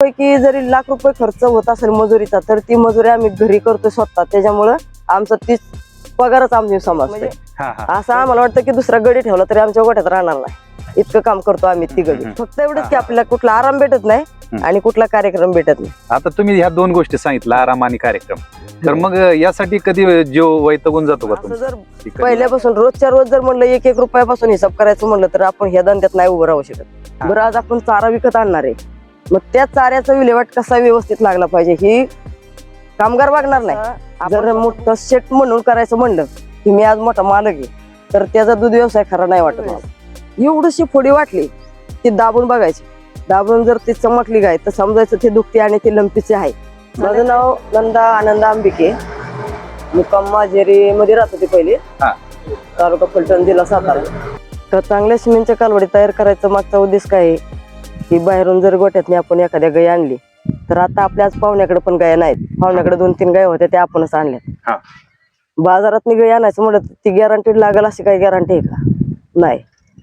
पैकी जरी लाख रुपये खर्च होत असेल मजुरीचा तर ती मजुरी आम्ही घरी करतो स्वतः. त्याच्यामुळं आमचा तीच पगारच आमची समाज म्हणजे हा हा. असं आम्हाला वाटतं की दुसरा गडी ठेवला तरी आमच्या गोठ्यात राहणार नाही. इतकं काम करतो आम्ही ती गडी. फक्त एवढंच की आपल्याला कुठला आराम भेटत नाही. आणि कुठला कार्यक्रम भेटत नाही. आता तुम्ही ह्या दोन गोष्टी सांगितल्या आराम आणि कार्यक्रम. तर मग यासाठी कधी जीव वैतगून जातो का असं जर पहिल्यापासून रोजच्या रोज जर म्हणलं एक एक रुपयापासून हिसाब करायचं म्हणलं तर आपण ह्या धंद्यात नाही उभं राहू शकत. बरं आज आपण चारा विकत आणणार आहे. मग त्या चाऱ्याचा विल्हेवाट कसा व्यवस्थित लागला पाहिजे? ही कामगार वागणार नाही. जर मोठं शेट म्हणून करायचं म्हणलं की मी आज मोठा मालक आहे तर त्याचा दूध व्यवसाय खरा नाही वाटत मला. एवढीशी फोडी वाटली ती दाबून बघायची. दाबून जर ती चमकली गाय तर समजायचं ती दुखती आणि ती लंपीची आहे. माझं नाव नंदा आनंद आंबिके. मुक्काम माजेरी मध्ये राहत होते पहिले. हा. तालुका फलटण जिल्हा सातारा. तर चांगल्या सिमेंटच्या कालवडी तयार करायचा मागचा उद्देश काय आहे? की बाहेरून जर गोठ्यातनी आपण एखाद्या गाय आणली तर आता आपल्या आज पाहुण्याकडे पण गाय नाहीत. पाहुण्याकडे दोन तीन गाय होत्या त्या आपणच आणल्यात. हा. बाजारात गाय आणायचं म्हणलं तर ती गॅरंटीड लागेल अशी काही गॅरंटी आहे का? नाही.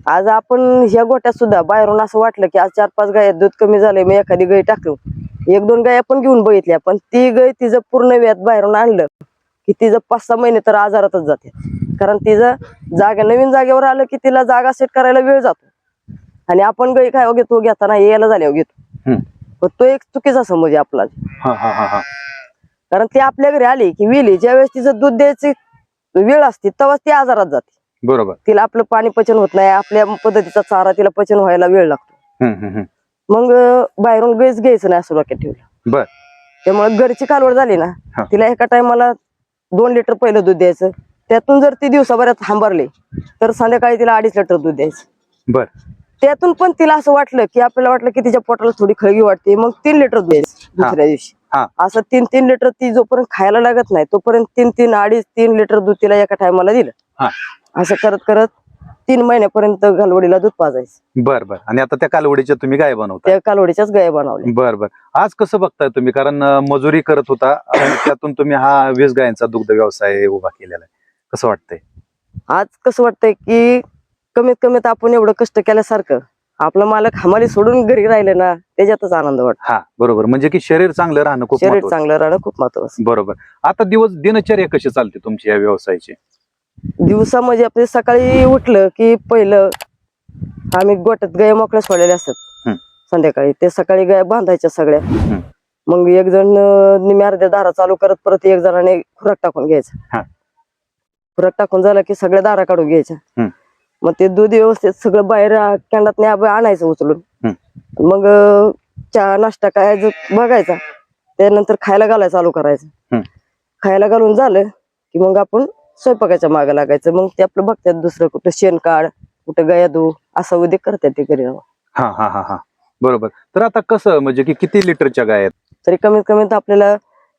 आज आपण ह्या गोट्यात सुद्धा बाहेरून असं वाटलं की आज चार पाच गाय दूध कमी झाले मग एखादी गाय टाकलो. एक दोन गाय आपण घेऊन बघितल्या पण ती गाय तिचं पूर्ण व्यात बाहेरून आणलं की तिचं पाच सहा महिने तर आजारातच जाते. कारण तिचं जागा नवीन जागेवर आलं की तिला जागा सेट करायला वेळ जातो. आणि आपण गाय काय घेतो घेताना यायला झाल्यावर घेतो. हम्म. पण तो एक चुकीचा समज आहे आपला. हा हा हा हा. कारण ती आपल्या घरी आली की विली ज्यावेळेस तिचं दूध द्यायची वेळ असते तेव्हाच ती आजारात जाते. बरोबर. तिला आपलं पाणी पचन होत नाही आपल्या पद्धतीचा चारा तिला पचन व्हायला वेळ लागतो. मग बाहेरून गैस घ्यायचं नाही असं डोक्यात ठेवलं. बर. त्यामुळे घरची कालवड झाली ना हा. तिला एका टायमाला दोन लिटर पहिलं दूध द्यायचं. त्यातून जर ती दिवसाभरात थांबरली तर संध्याकाळी तिला अडीच लिटर दूध द्यायचं. बर. त्यातून पण तिला असं वाटलं की आपल्याला वाटलं की तिच्या पोटाला थोडी खळगी वाटते. मग तीन लिटर दूध दुसऱ्या दिवशी. असं तीन तीन लिटर ती जोपर्यंत खायला लागत नाही तोपर्यंत तीन तीन अडीच तीन लिटर दूध तिला एका टायमाला दिलं. असं करत करत तीन महिन्यापर्यंत घालवडीला दूध पाजायचं. बर बर. आणि आता त्या कालवडीच्या तुम्ही काय बनवता त्या कालवडीच्याच गाय बनवल्या. बर बर. आज कसं बघताय तुम्ही? कारण मजुरी करत होता आणि त्यातून तुम्ही हा वीस गायांचा दुग्ध व्यवसाय उभा केलेला आहे. कसं वाटतंय? आज कसं वाटतंय की कमीत कमीत आपण एवढं कष्ट केल्यासारखं. आपला मालक हमाली सोडून घरी राहिले ना त्याच्यातच आनंद वाटतो. हा बरोबर. म्हणजे की शरीर चांगलं राहणं खूप शरीर महत्वाचं. चांगलं राहणं खूप महत्वाचं. बरोबर. आता दिवस दिनचर्या कशी चालते तुमची या व्यवसायाची? दिवसा म्हणजे आपले सकाळी उठलं की पहिलं आम्ही गोट्यात गाय मोकळ्या सोडलेल्या असतात. हम्म. संध्याकाळी. ते सकाळी गाय बांधायच्या सगळ्या. हम्म. मग एक जण अं, निम्या अर्ध्या दारा चालू करत परत एक जणाने खुराक टाकून हा. घ्यायचा खुराक टाकून झाला की सगळ्या दारा काढून घ्यायच्या. हम्म. मग ते दूध व्यवस्थित सगळं बाहेर कॅन्डात आणायचं उचलून. मग चहा नाश्ता काय बघायचा त्यानंतर खायला घालायला चालू करायचं. खायला घालून झालं की मग आपण स्वयंपाकाच्या मागे लागायचं. मग ते आपलं बघतात दुसरं कुठं शेण काढ कुठं गया धू असं उद्योग करतात ते घरी. हा हा हा हा. बरोबर. तर आता कसं म्हणजे की किती लिटरच्या गाय आहेत? तरी कमीत कमी तर आपल्याला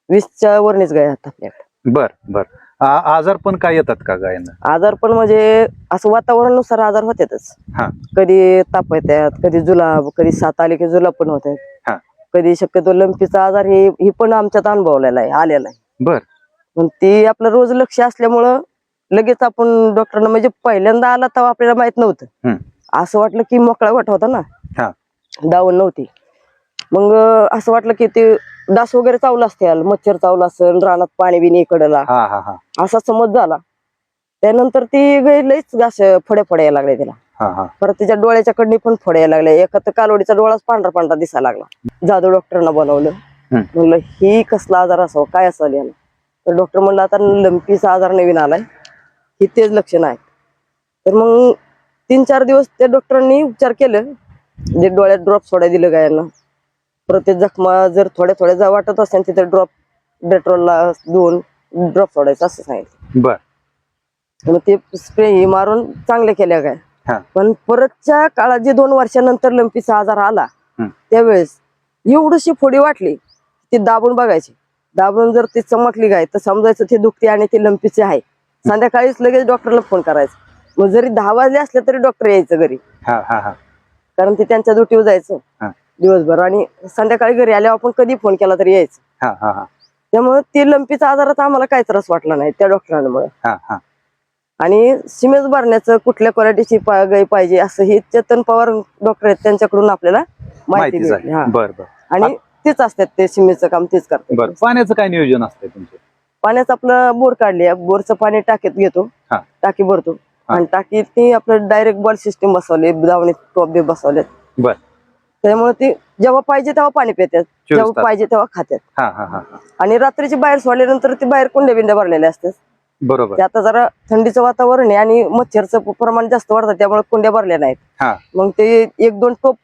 वीसच्या वरणीच गाय आहेत आपल्याकडे. बर बर. आजार पण काय येतात का गायांना? आजार पण म्हणजे असं वातावरणानुसार आजार होतातच. हा. कधी ताप येतात कधी जुलाब कधी सात आले की जुलाब पण होत हा. आहेत कधी शक्यतो लंपीचा आजार हे ही पण आमच्यात अनुभवलेला आहे आलेला आहे. बर. पण ती आपलं रोज लक्ष असल्यामुळं लगेच आपण डॉक्टरांना म्हणजे पहिल्यांदा आला तेव्हा आपल्याला माहीत नव्हतं. हम्म. असं वाटलं की मोकळा गोठा होता ना. दावण नव्हती. मग असं वाटलं की ते डास वगैरे चावला असतील मच्छर चावला असेल रानात पाणी बिणी इकडला. हा हा हा. असा समज झाला. त्यानंतर ती गाय लईच असं फडे फडे यायला लागले तिला. हा हा. परत तिच्या डोळ्याच्या कडनी पण फडे यायला लागले. एका तर कालोडीचा डोळाच पांढरा पांढरा दिसायला लागला. जाधव डॉक्टरांना बनवलं. हम्म. म्हणलं ही कसला आजार असावा? काय असेल याला? तर डॉक्टर म्हणलं आता लंपीचा आजार नवीन आलाय. ही तेच लक्षण आहे तर मग तीन चार दिवस त्या डॉक्टरांनी उपचार केले. जे डोळ्यात ड्रॉप सोडाय दिलं गायांना. परत जखमा जर थोड्या थोड्या जा वाटत असेल तिथे ड्रॉप डेट्रोलला दोन ड्रॉप सोडायचं असं सांगितलं. बर. मग ते स्प्रे मारून चांगले केल्या काय? पण परतच्या काळात जे दोन वर्षानंतर लंपीचा आजार आला. त्यावेळेस एवढीशी फोडी वाटली ती दाबून बघायची. दाबून जर ती चमकली गाय तर समजायचं ती दुखते आणि ती लंपीची आहे. संध्याकाळीच लगेच डॉक्टरला फोन करायचा. मग जरी दहा वाजले असले तरी डॉक्टर यायचं घरी. कारण ते त्यांच्या ड्युटीवर जायचं. दिवसभर. आणि संध्याकाळी घरी आल्यावर आपण कधी फोन केला तरी यायचं. हा हा हा. त्यामुळे ते लंपीचा आजारात आम्हाला काही त्रास वाटला नाही त्या डॉक्टरांमुळे. हा हा. आणि सिमेज भरण्याचं कुठल्या क्वालिटीची गाय पाहिजे असं हे चेतन पवार डॉक्टर आहेत त्यांच्याकडून आपल्याला माहिती माहिती भेटली झाली. हा. बर बर. आणि तेच असतात ते सिमेंटचं काम तेच करतात. पाण्याचं काय नियोजन असतंय तुमचं? पाण्याचं आपलं बोर काढली बोरचं पाणी टाकीत घेतो. हा. टाकी भरतो. आणि टाकीत ती आपलं डायरेक्ट बॉल सिस्टीम बसवले दावणी टॉप बी बसवले बर. त्यामुळे ती जेव्हा पाहिजे तेव्हा पाणी पितात. जेव्हा. पाहिजे तेव्हा खातात. आणि रात्रीची बाहेर सोडल्यानंतर ती बाहेर कुंड्या बिंड्या भरलेल्या असतात. बरोबर. आता जरा थंडीचं वातावरण आहे आणि मच्छरचं प्रमाण जास्त वाढतं त्यामुळे कुंड्या भरल्या नाहीत. हा. मग ते एक दोन टोप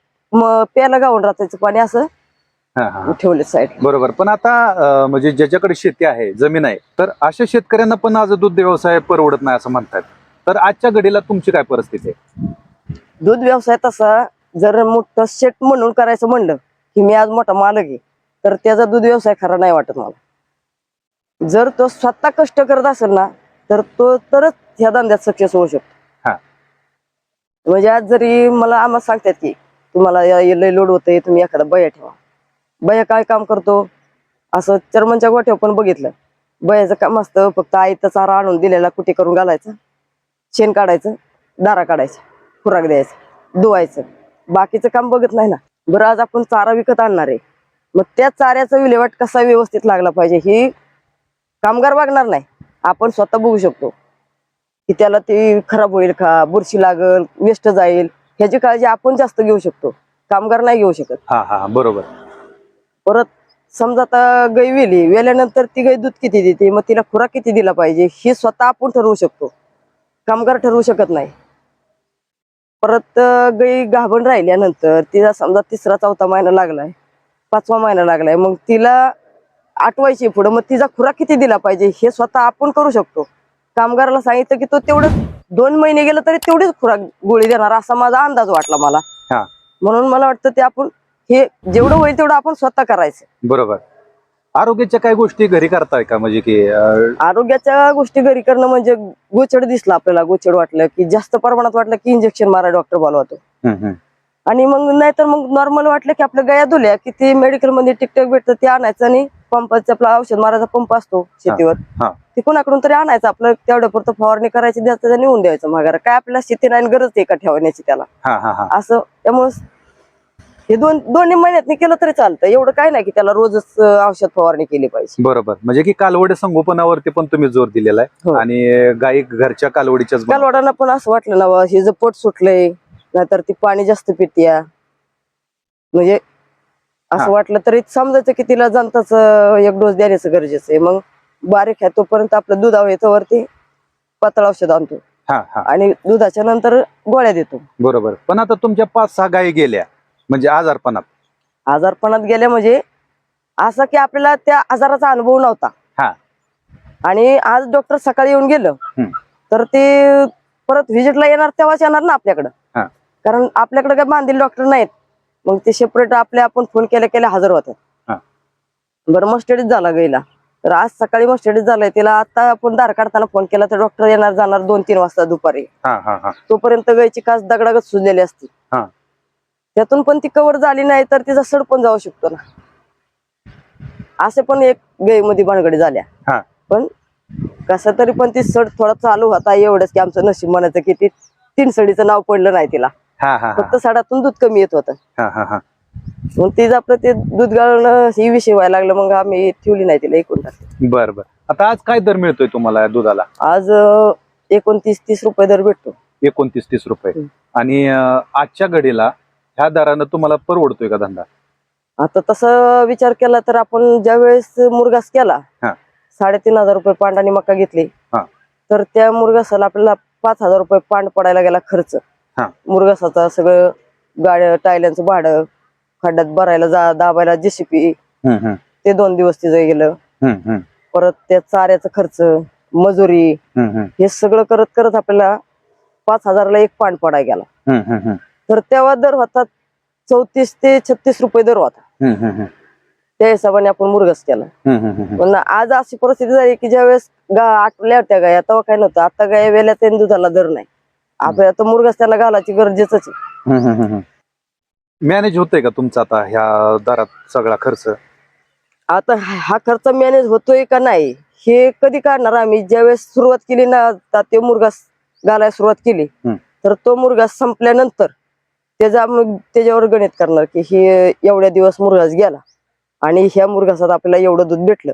प्यायला गावून रात्रीचं पाणी असं. ठेवले साईड बरोबर. पण आता म्हणजे ज्याच्याकडे शेती आहे जमीन आहे तर अशा शेतकऱ्यांना पण आज दूध व्यवसाय परवडत नाही असं म्हणतात. तर आजच्या घडीला तुमची काय परिस्थिती आहे? दूध व्यवसाय तसा जर मोठं शेट म्हणून करायचं म्हणलं की मी आज मोठा मालक आहे तर त्याचा दूध व्यवसाय खरा नाही वाटत मला. जर तो स्वतः कष्ट करत असेल ना तर तो तरच ह्या धंद्यात सक्सेस होऊ शकतो. हा. म्हणजे आज जरी मला आम्हाला सांगतात की तुम्हाला लय लोड होतंय तुम्ही एखादा बया ठेवा. बया काय काम करतो? असं चर्मनच्या गोठ्यावर पण बघितलं. बयाचं काम असतं फक्त आईचा चारा आणून दिलेला कुठे करून घालायचं? शेण काढायचं दारा काढायचं खुराक द्यायचं धुवायचं. बाकीचं काम बघत नाही ना. बरं आज आपण चारा विकत आणणार आहे. मग त्या चाऱ्याचा विल्हेवाट कसा व्यवस्थित लागला पाहिजे ही कामगार बघणार नाही. आपण स्वतः बघू शकतो. की त्याला ते खराब होईल का? बुरशी लागल वेस्ट जाईल. ह्याची काळजी आपण जास्त घेऊ शकतो. कामगार नाही घेऊ शकत. हा हा बरोबर. परत समजा आता गाय वेली वेल्यानंतर ती गाय दूध किती देते? मग तिला खुराक किती दिला पाहिजे? हे स्वतः आपण ठरवू शकतो. कामगार ठरवू शकत नाही. परत गाय गाभण राहिल्यानंतर तिला समजा तिसरा चौथा महिना लागलाय पाचवा महिना लागलाय मग तिला आठवायची पुढं मग तिचा खुराक किती दिला पाहिजे हे स्वतः आपण करू शकतो. कामगाराला सांगितलं की तो तेवढं दोन महिने गेलं तरी तेवढीच खुराक गोळी देणार असा माझा अंदाज वाटला मला. म्हणून मला वाटतं ते आपण हे जेवढं होईल तेवढं आपण स्वतः करायचं. बरोबर. आरोग्याच्या काही गोष्टी घरी करताय का? म्हणजे की अं, आरोग्याच्या गोष्टी घरी करणं म्हणजे गोचड दिसला आपल्याला गोचड वाटलं की जास्त प्रमाणात वाटलं की इंजेक्शन मारा डॉक्टर बोलवतो. आणि मग नाहीतर मग नॉर्मल वाटलं की आपल्या गाया धुल्या की ते मेडिकलमध्ये टिकटॉक भेटतं ते आणायचं आणि पंपाचा आपला औषध मारायचा पंप असतो शेतीवर. हा ते कोणाकडून तरी आणायचं आपलं तेवढ्या पुरतं फवारणी करायची द्यायचं आणि नेऊन द्यायचं माघारा. काय आपल्याला शेती नाही गरज आहे का ठेवण्याची त्याला? हा हा हा. असं त्यामुळं हे दोन दोन्ही महिन्यात केलं तरी चालतं. एवढं काय नाही की त्याला रोजच औषध फवारणी केली पाहिजे. बरोबर. म्हणजे की कालवड संगोपनावरती पण तुम्ही जोर दिलेला आहे. हो. आणि गाई घरच्या कालवडीच्याच बनवतात. कालवाडांना पण असं वाटलं ना बा, हे जर पोट सुटलंय नाहीतर ती पाणी जास्त पित्या. म्हणजे असं. वाटलं तरी समजायचं की तिला जनताच एक डोस द्यायचं गरजेचं आहे. मग बारीक आहे तोपर्यंत आपलं दुधावर येतं वरती पातळ औषध आणतो. हा हा. आणि दुधाच्या नंतर गोळ्या देतो. बरोबर. पण आता तुमच्या पाच सहा गायी गेल्या. म्हणजे आजारपणात? आजारपणात गेल्या म्हणजे असं की आपल्याला त्या आजाराचा अनुभव नव्हता. हा. आणि आज डॉक्टर सकाळी येऊन गेलं. तर ते परत व्हिजिटला येणार तेव्हाच येणार ना आपल्याकडं. हा. कारण आपल्याकडे काय बांधील डॉक्टर नाहीत. मग ते सेपरेट आपल्या आपण फोन केल्या केल्या हजर होतात. बरं मस्टडीच झाला गेला. तर आज सकाळी मस्टडीच झालाय तिला आता आपण दार काढताना फोन केला तर डॉक्टर येणार जाणार दोन तीन वाजता दुपारी. हा हा हा. तोपर्यंत गायची कास दगडागत सुजलेली असते. हा. त्यातून पण ती कव्हर झाली नाही तर तिचा सड पण जाऊ शकतो ना. असे पण एक गायीमध्ये भानगडी झाल्या. पण कसा तरी पण ती सड थोडा चालू होता एवढंच की आमचं नशीब म्हणायचं की ती तीन सडीचं नाव पडलं नाही तिला. फक्त सडातून दूध कमी येत होतं. हा हा हा. मग तिचं आपलं ते दूध गाळणं ही विषय व्हायला लागलं मग आम्ही ठेवली नाही तिला एकूण बर बर. आता आज काय दर मिळतोय तुम्हाला दुधाला? आज एकोणतीस तीस रुपये दर भेटतो. एकोणतीस तीस रुपये. आणि आजच्या घडीला ह्या दरानं तुम्हाला परवडतोय का धंदा? आता तसं विचार केला तर आपण ज्या वेळेस मुरगास केला हा. साडेतीन हजार रुपये पांड आणि मका घेतली हा. तर त्या मुरगासाला आपल्याला पाच हजार रुपये पांड पडायला गेला खर्च. हा. मुरगासाचा सगळं गाड्या टायल्यांचं भाडं खड्ड्यात भरायला जा दाबायला जेसीपी हम्म, हम्म, ते दोन दिवस तिचं गेलं. हम्म, हम्म, परत त्या चाऱ्याचा खर्च मजुरी हम्म, हम्म, हे सगळं करत करत आपल्याला पाच हजारला एक पांड पडायला गेला. हम्म, हम्म, हम्म, तर तेव्हा दर होता चौतीस ते छत्तीस रुपये दर होता. त्या हिशोबाने आपण मुरगास केला. पण आज अशी परिस्थिती झाली की ज्यावेळेस गा आटल्या होत्या गाया तेव्हा काय नव्हतं. आता गाय वेल्या त्यांनी दुधाला दर नाही. आपल्या आता मुरगास त्यांना घालायची गरजेच आहे. मॅनेज होतंय का तुमचा आता ह्या दरात सगळा खर्च? आता हा खर्च मॅनेज होतोय का नाही हे कधी काढणार आम्ही? ज्यावेळेस सुरुवात केली ना ते मुरगास घालायला सुरुवात केली. तर तो मुरगास संपल्यानंतर त्याचा मग त्याच्यावर गणित करणार की हे एवढ्या दिवस मुरगास गेला आणि ह्या मुरघासात आपल्याला एवढं दूध भेटलं.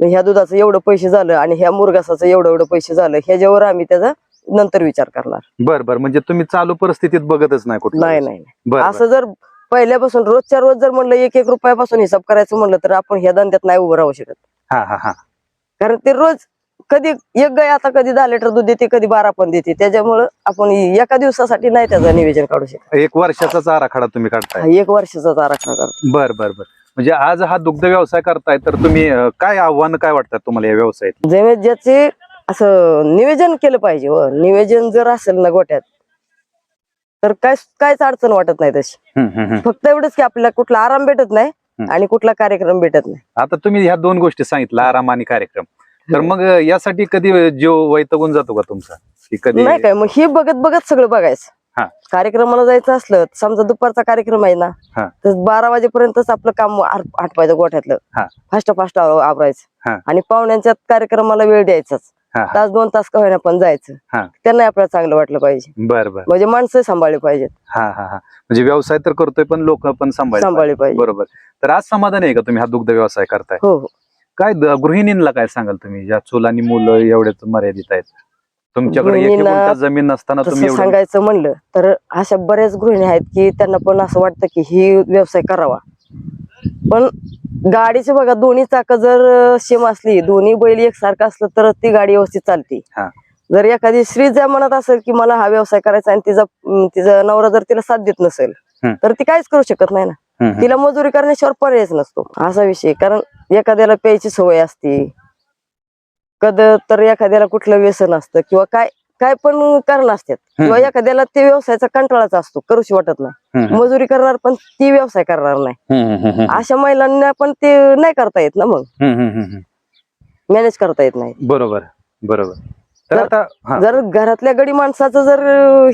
मग ह्या दुधाचं एवढं पैसे झालं आणि ह्या मुरघासाचं एवढं एवढं पैसे झालं ह्याच्यावर आम्ही त्याचा नंतर विचार करणार. बर बर. म्हणजे तुम्ही चालू परिस्थितीत बघतच नाही कुठलं नाही नाही नाही. असं जर पहिल्यापासून रोजच्या रोज जर म्हणलं एक एक रुपयापासून हिसाब करायचं म्हणलं तर आपण ह्या धंद्यात नाही उभं राहू शकत. हा हा हा. कारण ते रोज कधी एक गाय आता कधी दहा लिटर दूध देते कधी बारा पण देते. त्याच्यामुळं आपण एका दिवसासाठी नाही त्याचं नियोजन काढू शकत. एक वर्षाचाच आराखडा तुम्ही काढताय. हा एक वर्षाचा आराखडा करतो बर बर बर. म्हणजे आज हा दुग्ध व्यवसाय करताय तर तुम्ही अं, काय आव्हान काय वाटतात तुम्हाला या व्यवसायात? जेव्हा ज्याचे असं नियोजन केलं पाहिजे हो. नियोजन जर असेल ना गोट्यात तर काय कायच अडचण वाटत नाही तशी. हम्म, हम्म, हम्म. फक्त एवढंच की आपल्याला कुठला आराम भेटत नाही. आणि कुठला कार्यक्रम भेटत नाही. आता तुम्ही ह्या दोन गोष्टी सांगितल्या आराम आणि कार्यक्रम. तर मग यासाठी कधी जीव वैतगून जातो का तुमचा? की कधी नाही काय मग हे बघत बघत सगळं बघायचं. हा. कार्यक्रमाला जायचं असलं समजा दुपारचा कार्यक्रम आहे ना हा. तर बारा वाजेपर्यंतच आपलं काम आर- आटपायचं गोठ्यातलं. हा. फास्ट फास्ट आवरायचं. हा. आणि पाहुण्यांच्या कार्यक्रमाला वेळ द्यायचाच. हा, हा. तास दोन तास का होईना पण जायचं. हा. त्यांना आपल्याला चांगलं वाटलं पाहिजे. बर बर. म्हणजे माणसं सांभाळली पाहिजेत. हा हा हा. म्हणजे व्यवसाय तर करतोय पण लोक पण सांभाळ सांभाळली पाहिजे बरोबर. तर आज समाधान आहे का तुम्ही हा दुग्ध व्यवसाय करताय? हो हो. काय द- गृहिणींना काय सांगाल तुम्ही ज्या चूल आणि मुलं एवढेच मर्यादित आहेत तुमच्याकडे एक गृहिणींना गुंठा जमीन नसताना तुम्ही तसं एवढं सांगायचं म्हणलं तर अशा बऱ्याच गृहिणी आहेत की त्यांना पण असं वाटतं की ही व्यवसाय करावा पण गाडीचे बघा दोन्ही चाक जर सेम असली दोन्ही बैल एकसारखं असलं तर ती गाडी व्यवस्थित चालते हा. जर एखादी स्त्री जर म्हणत असेल की मला हा व्यवसाय करायचा आणि तिचा अं, तिचा नवरा जर तिला साथ देत नसेल हम्म. तर ती काहीच करू शकत नाही ना. तिला मजुरी करण्याशिवाय पर्यायच नसतो. असा विषय कारण एखाद्याला प्यायची सवय असते. कद तर एखाद्याला कुठलं व्यसन असतं किंवा काय काय पण कारण असतात. किंवा. एखाद्याला ते व्यवसायाचा कंटाळाच असतो. करूशी वाटत नाही. मजुरी करणार पण ती व्यवसाय करणार नाही. अशा महिलांना पण ते नाही करता येत ना मग. मॅनेज करता येत नाही. बरोबर बरोबर जर घरातल्या गडी माणसाचं जर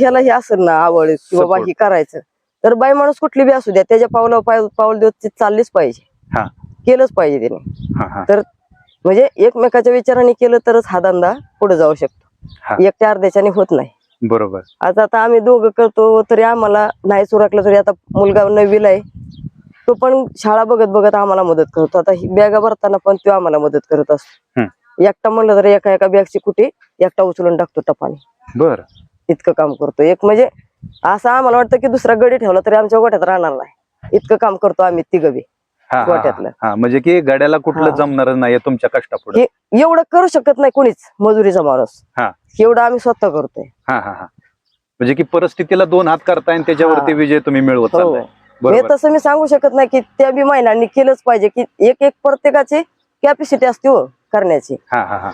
ह्याला हे असेल ना आवड की बाबा Support. हे करायचं तर बाई माणूस कुठली बी असू द्या त्याच्या पावला पाय पाऊल देत ती चाललीच पाहिजे. हा. केलंच पाहिजे त्याने तर म्हणजे एकमेकाच्या विचाराने केलं तरच हा धंदा पुढे जाऊ. शकतो. एकट्या अर्ध्याच्याने होत नाही. बरोबर. आज आता आम्ही दोघं करतो तरी आम्हाला नाही सुराकलं तरी आता मुलगा नववीला आहे. तो पण शाळा बघत बघत आम्हाला मदत करतो. आता ही बॅगा भरताना पण तो आम्हाला मदत करत असतो. एकटा म्हणलं तर एका एका बॅगची कुठे एकटा उचलून टाकतो टपाने. बर. इतकं काम करतो. एक म्हणजे असं आम्हाला वाटतं की दुसरा गडी ठेवला तरी आमच्या गोठ्यात राहणार नाही. इतकं काम करतो आम्ही तिघं बी. हा, हा, गोठ्यातलं. हा म्हणजे की गाड्याला कुठलं हा. जमणार नाही तुमच्या कष्टापुढे. हे एवढं करू शकत नाही कोणीच मजुरीचा माणूस हा. एवढं आम्ही स्वतः करतोय. हा हा हा. म्हणजे की परिस्थितीला दोन हात करताय आणि त्याच्यावरती हा. विजय तुम्ही मिळवत हो. चाललाय. हे बरोबर तसं मी सांगू शकत नाही की त्या बी महिलांनी केलंच पाहिजे की एक एक प्रत्येकाची कॅपॅसिटी असते हो करण्याची. हा हा हा.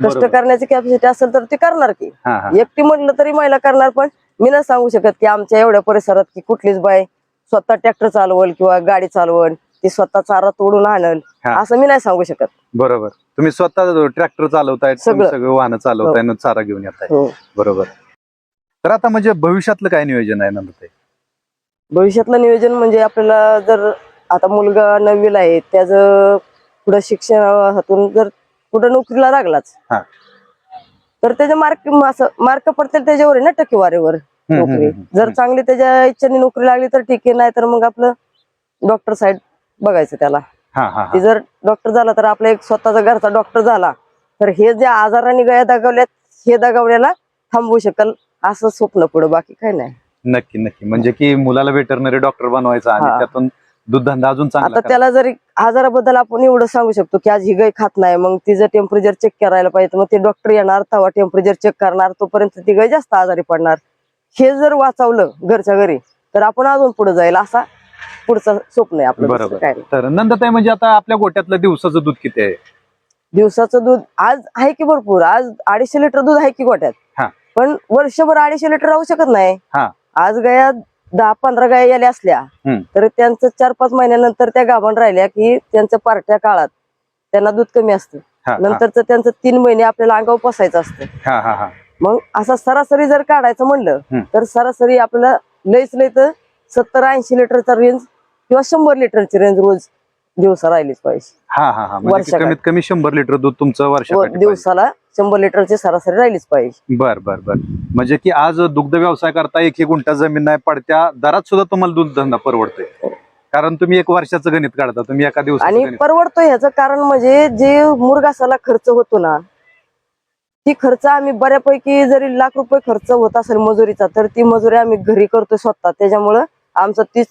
कष्ट बरोबर. करण्याची कॅपॅसिटी असेल तर ती करणार की. हा हा. एकटी म्हटलं तरी महिला करणार पण मी नाही सांगू शकत की आमच्या एवढ्या परिसरात की कुठलीच बाय स्वतः ट्रॅक्टर चालवल किंवा गाडी चालवल ती स्वतः चारा तोडून आणल हा. असं मी नाही सांगू शकत. बरोबर. तुम्ही स्वतः ट्रॅक्टर चालवताय तुम्ही सगळं. सगळं वाहनं चालवताय आणि चारा घेऊन येताय. हो. बरोबर. तर आता म्हणजे भविष्यातलं काय नियोजन आहे नंतर भविष्यातलं नियोजन म्हणजे आपल्याला जर आता मुलगा नववीला आहे त्याचं पुढं शिक्षणातून जर कुठं नोकरीला लागलाच हा. तर त्याचे मार्क असं मार्क पडतील त्याच्यावर आहे ना टक्केवारीवर नोकरी. जर चांगली त्याच्या इच्छेने नोकरी लागली तर ठीक आहे नाही तर मग आपलं डॉक्टर साईड बघायचं त्याला. हा हा ती जर डॉक्टर झाला तर आपला एक स्वतःचा घरचा डॉक्टर झाला तर हे जे आजाराने गया दागवल्यात हे दागवण्याला थांबवू शकल असं स्वप्न पुढं बाकी काही नाही. नक्की नक्की. म्हणजे की मुलाला वेटरनरी डॉक्टर बनवायचा आणि. त्यातून दूध धंदा अजून चांगला आता. त्याला जरी आजाराबद्दल आपण एवढं सांगू शकतो की आज ही गाय खात नाही मग तिचं टेम्परेचर चेक करायला पाहिजे मग ते डॉक्टर येणार तेव्हा टेम्परेचर चेक करणार तोपर्यंत ती गाय जास्त आजारी पडणार हे जर वाचवलं घरच्या घरी तर आपण अजून पुढे जाईल असा पुढचं स्वप्न आहे आपलं दुसरं बरोबर. काय नाही. तर नंदताई म्हणजे आता आपल्या गोट्यातलं दिवसाचं दूध किती आहे दिवसाचं दूध आज आहे की भरपूर आज अडीचशे लिटर दूध आहे की हा. गोट्यात पण वर्षभर अडीचशे लिटर राहू शकत नाही हा. आज गाया दहा पंधरा गाया याल्या असल्या. तर त्यांचं चार पाच महिन्यानंतर त्या गाभण राहिल्या की त्यांच्या पार्ट्या काळात त्यांना दूध कमी असतं. नंतरच त्यांचं तीन महिने आपल्याला अंगावर पसायचं असतं. मग असं सरासरी जर काढायचं म्हणलं. तर सरासरी आपल्याला लईच लई तर सत्तर ऐंशी लिटरचा रेंज किंवा शंभर लिटरची रेंज रोज दिवसा राहिलीच पाहिजे. हा हा हा. म्हणजे वर्षाकाठी. कमीत कमी शंभर लिटर दूध तुमचं व वर्षासाठी पाहिजे. दिवसाला शंभर लिटरची सरासरी राहिलीच पाहिजे. बर बर बर. म्हणजे की आज दुग्ध व्यवसाय करता एक एक गुंठा जमीन नाही पडत्या दरात सुद्धा तुम्हाला दूध धंदा परवडतोय. कारण तुम्ही एक वर्षाचं गणित काढता तुम्ही एका दिवसाचं आणि गणित परवडतो ह्याचं कारण म्हणजे जे मुरगासाला खर्च होतो ना ती खर्च आम्ही बऱ्यापैकी जरी लाख रुपये खर्च होत असेल मजुरीचा तर ती मजुरी आम्ही घरी करतो स्वतः. त्याच्यामुळं आमचा तीच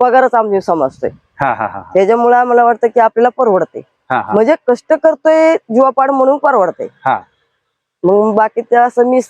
पगारच आम्ही समजतोय. त्याच्यामुळे आम्हाला वाटतं की आपल्याला परवडते. म्हणजे कष्ट करतोय जीवापाड म्हणून परवडते. हा. मग बाकी ते असं मी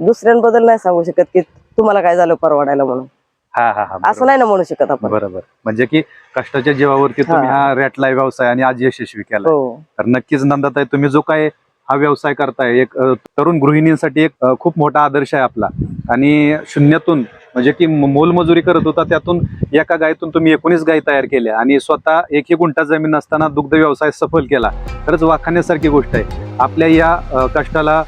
दुसऱ्यांबद्दल नाही सांगू शकत की तुम्हाला काय झालं परवडायला म्हणून. हा हा हा असं. नाही ना म्हणू शकत आपण. बरोबर. म्हणजे की कष्टाच्या जीवावरती तुम्ही हा. रॅटलाय व्यवसाय आणि आज यशस्वी केला हो. तर नक्कीच नंदाताई तुम्ही जो काय हा व्यवसाय करताय. एक तरुण गृहिणींसाठी एक खूप मोठा आदर्श आहे आपला. आणि शून्यातून म्हणजे की मोलमजुरी करत होता त्यातून एका गायीतून तुम्ही एकोणीस गायी तयार केल्या. आणि स्वतः एक एक गुंठा जमीन असताना दुग्ध व्यवसाय सफल केला. खरंच वाखाण्यासारखी गोष्ट आहे. आपल्या या कष्टाला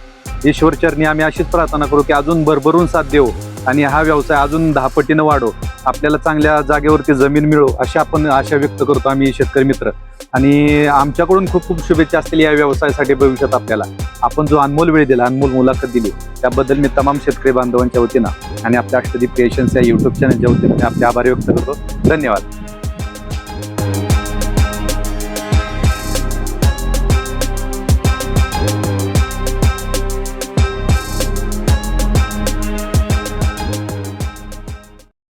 ईश्वरचरणी आम्ही अशीच प्रार्थना करू की अजून भरभरून साथ देऊ आणि हा व्यवसाय अजून दहा पटीनं वाढो. आपल्याला चांगल्या जागेवरती जमीन मिळो अशी आपण आशा व्यक्त करतो आम्ही शेतकरी मित्र. आणि आमच्याकडून खूप खूप शुभेच्छा असतील या व्यवसायासाठी भविष्यात आपल्याला. आपण जो अनमोल वेळ दिला अनमोल मुलाखत दिली त्याबद्दल मी तमाम शेतकरी बांधवांच्या वतीनं आणि आपल्या अष्टदीप क्रिएशन्स या युट्यूब चॅनलच्या वतीनं मी आपले आभार व्यक्त करतो. धन्यवाद.